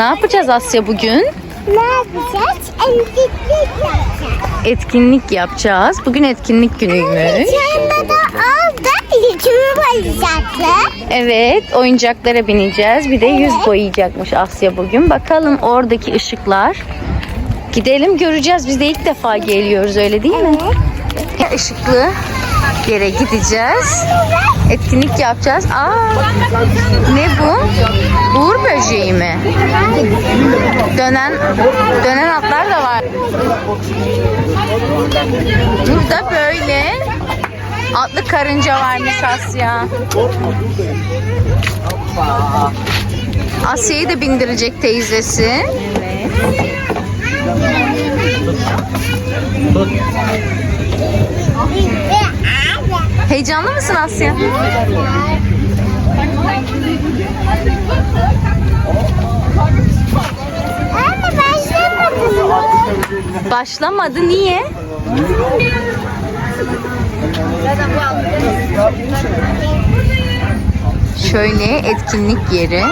Ne yapacağız Asya bugün? Ne yapacağız? Emziklik yapacağız. Etkinlik yapacağız. Bugün etkinlik günüymüş. Sonra da orada yüzümü boyayacaklar. Evet, oyuncaklara bineceğiz. Bir de yüz boyayacakmış Asya bugün. Bakalım oradaki ışıklar. Gidelim göreceğiz. Biz de ilk defa geliyoruz öyle değil mi? Işıklı yere gideceğiz. Etkinlik yapacağız. Aa, ne bu? Uğur böceği mi? Dönen dönen atlar da var. Burada böyle atlı karınca varmış Asya. Asya'yı da bindirecek teyzesi. Heyecanlı mısın Asya? Anne başlamadın. Başlamadı niye? Şöyle etkinlik yeri.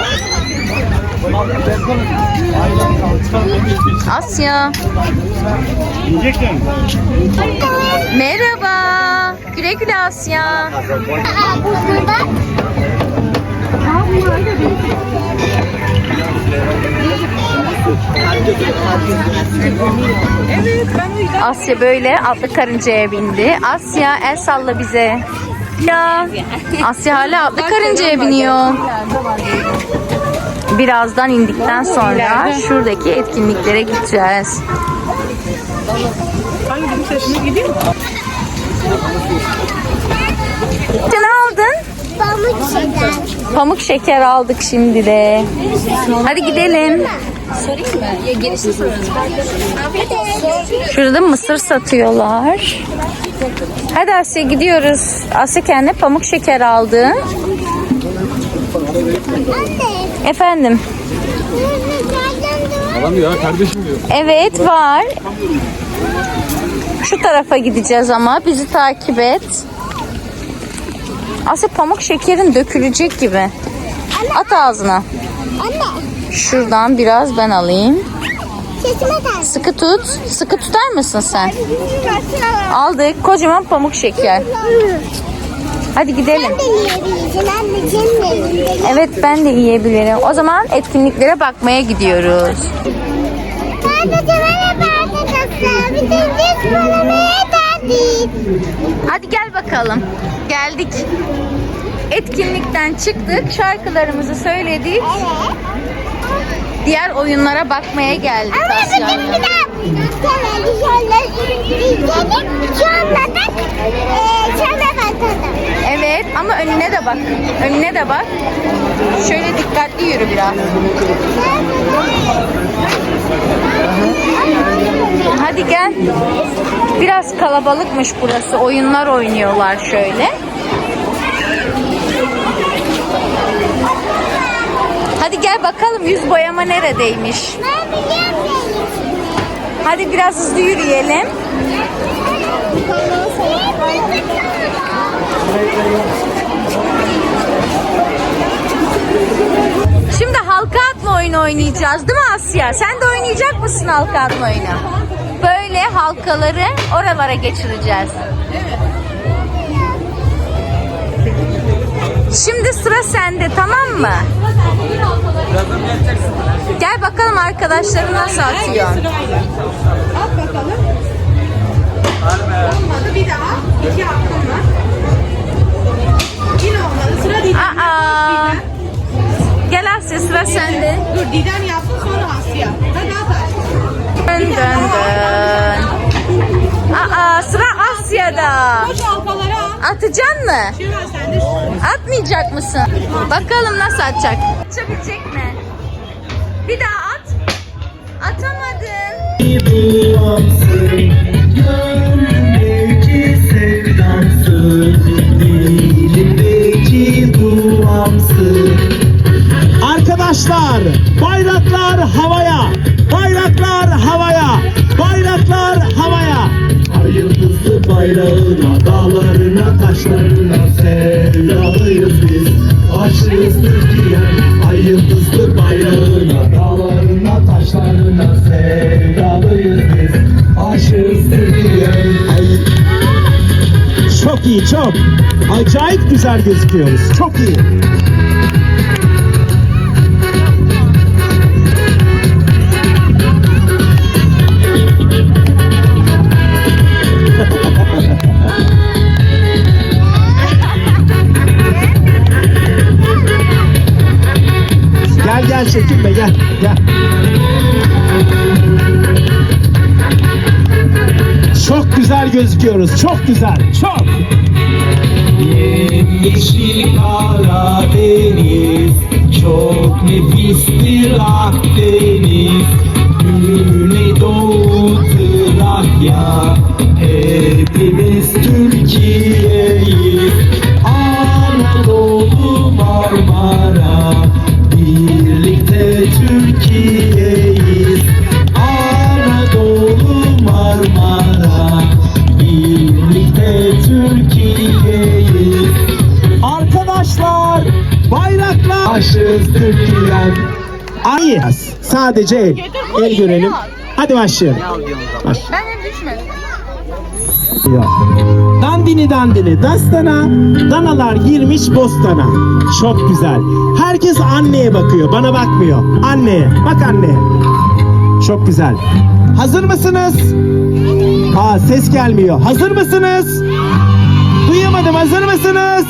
Asya. Merhaba. Güle güle Asya. Asya böyle atlı karıncaya bindi. Asya el salla bize. Ya. Asya hala atlı karıncaya biniyor. Birazdan indikten sonra şuradaki etkinliklere gideceğiz. Ne aldın? Pamuk şeker. Pamuk şeker aldık şimdi de. Hadi gidelim. Şurada mısır satıyorlar. Hadi Asya gidiyoruz. Asya kendine pamuk şeker aldı. Anne. Efendim. Adam ya kardeşim diyor. Evet var. Şu tarafa gideceğiz ama bizi takip et. Asya pamuk şekerin dökülecek gibi. At ağzına. Anne. Şuradan biraz ben alayım. Sıkı tut. Sıkı tutar mısın sen? Aldık kocaman pamuk şeker. Hadi gidelim. Sen de yiyebilirsin anneciğim benim. Evet ben de yiyebilirim. O zaman etkinliklere bakmaya gidiyoruz. Hadi gel bakalım. Geldik. Etkinlikten çıktık. Şarkılarımızı söyledik. Evet. Diğer oyunlara bakmaya geldik Ama bugün bir daha televizyonları izledik. Şu anda da eee sana bakalım. Evet ama önüne de bak. Önüne de bak. Şöyle dikkatli yürü biraz. Hadi gel. Biraz kalabalıkmış burası. Oyunlar oynuyorlar şöyle. Hadi gel bakalım yüz boyama neredeymiş. Hadi biraz hızlı yürüyelim. Şimdi halka atma oyunu oynayacağız değil mi Asya? Sen de oynayacak mısın halka atma oyunu? Böyle halkaları oralara geçireceğiz. Şimdi sıra sende tamam mı? Gel bakalım arkadaşların nasıl atıyor. At bakalım. Olmadı bir daha. İki hakkım var. Yine olmadı. Sıra Didem. Aa. Asya sıra sende. Dur Didem yapsın sonra Asya. Hadi aşkım. Dön dön dön. Aa sıra Asya'da. Koş halkaları at. Atacaksın mı? Şimdi sen de. Atmayacak mısın? Bakalım nasıl atacak. Atabilecek mi? Bir daha at. Atamadın. Gönlümdeki sevdansın Arkadaşlar bayraklar havaya, bayraklar havaya, bayraklar havaya. Hayırlısı bayrağına, dağlarına, taşlarına sevdalıyız biz. Aşığız Türkiye, hayırlısı bayrağına, dağlarına, taşlarına sevdalıyız biz. Aşığız Türkiye. Çok iyi, çok. Acayip güzel gözüküyoruz. Çok iyi. Çok güzel gözüküyoruz. Çok güzel. Çok. Yeşil Karadeniz Çok nefistir Akdeniz Güneydoğu Trakya Hepimiz Türkiye'yiz Aşız Türkiye'm Ay. Sadece el. El görelim. Hadi başlayalım. Baş. Ben düşmedim. Dandini dandini dastana, danalar girmiş bostana. Çok güzel. Herkes anneye bakıyor, bana bakmıyor. Anneye, bak anneye. Çok güzel. Hazır mısınız? Aa ses gelmiyor. Hazır mısınız? Duyamadım. Hazır mısınız?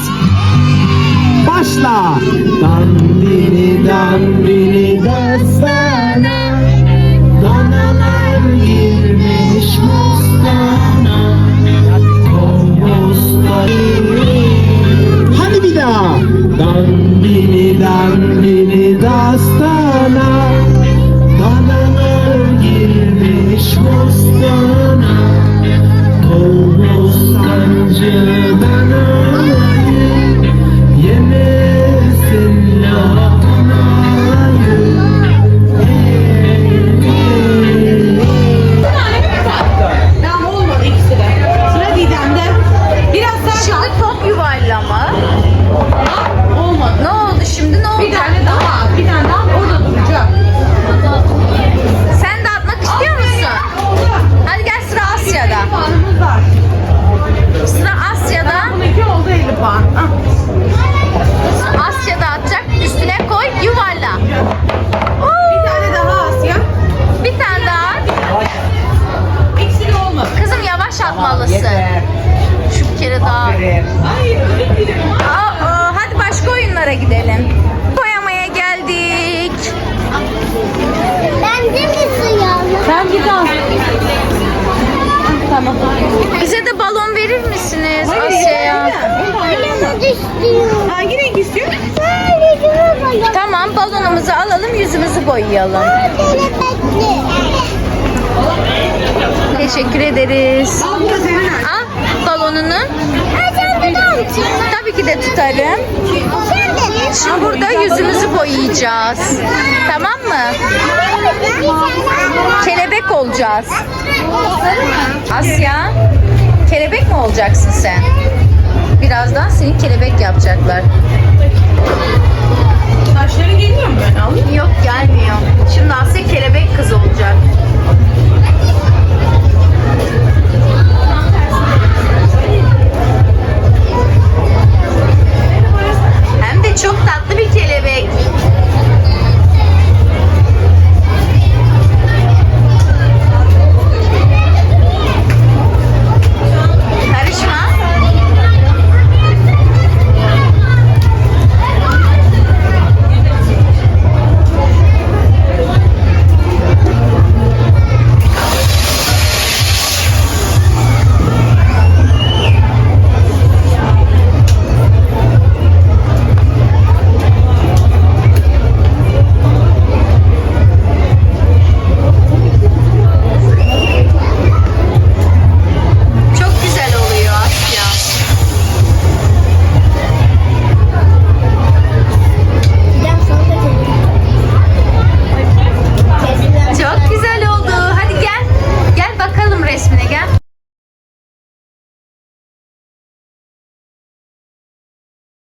Başla. Dandini dandini dastana Hayır özür dilerim. Aa, hadi başka oyunlara gidelim. Boyamaya geldik. Ben de mi suyalım? Ben daha. Tamam. Bize de balon verir misiniz Asya'ya? Ayağıma düştüm. Hangi renk istiyor? Tamam balonumuzu alalım yüzümüzü boyayalım. Teşekkür ederiz. Da senin dans. Tabii ki de tutarım. Şimdi burada yüzümüzü boyayacağız. Tamam mı? Kelebek olacağız. Asya, kelebek mi olacaksın sen? Birazdan seni kelebek yapacaklar.